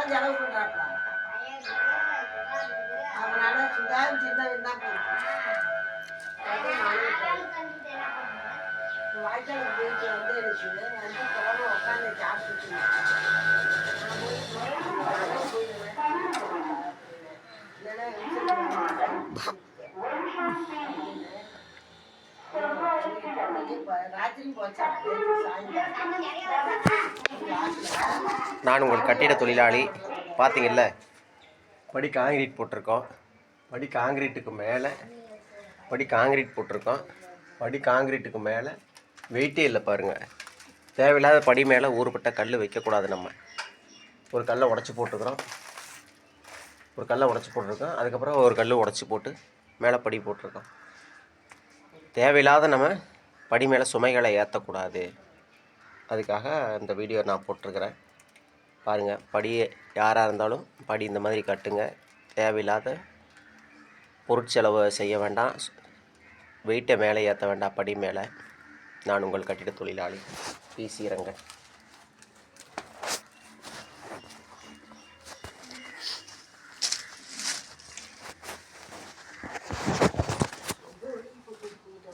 காசெல்லாம் செலவு பண்ணுறாப்ல அதனால சுதாரம் சின்னவன் தான் வாய்க்கால் போயிட்டு வந்து எனக்கு வந்து குழம்பு உட்காந்து ராத்திரி போச்சா? நான் உங்கள் கட்டிட தொழிலாளி. பார்த்தீங்கல்ல படி காங்கிரீட் போட்டிருக்கோம். படி காங்கிரீட்டுக்கு மேலே படி காங்கிரீட் போட்டிருக்கோம். படி காங்கிரீட்டுக்கு மேலே வெயிட்டே இல்லை பாருங்கள் தேவையில்லாத படி மேலே ஊறுபட்ட கல் வைக்கக்கூடாது நம்ம. ஒரு கல்லை உடச்சி போட்டுக்கிறோம். ஒரு கல்லை உடச்சி போட்டிருக்கோம். அதுக்கப்புறம் ஒரு கல் உடச்சி போட்டு மேலே படி போட்டிருக்கோம். தேவையில்லாத நம்ம படி மேலே சுமைகளை ஏற்றக்கூடாது அதுக்காக இந்த வீடியோ நான் போட்டிருக்கிறேன். பாருங்கள் படி யாராக இருந்தாலும் படி இந்த மாதிரி கட்டுங்க. தேவையில்லாத பொருட்செலவு செய்ய வேண்டாம். வெயிட்டை மேலே ஏற்ற வேண்டாம் படி மேலே. நான் உங்கள் கட்டிட தொழிலாளி. P C Rangan.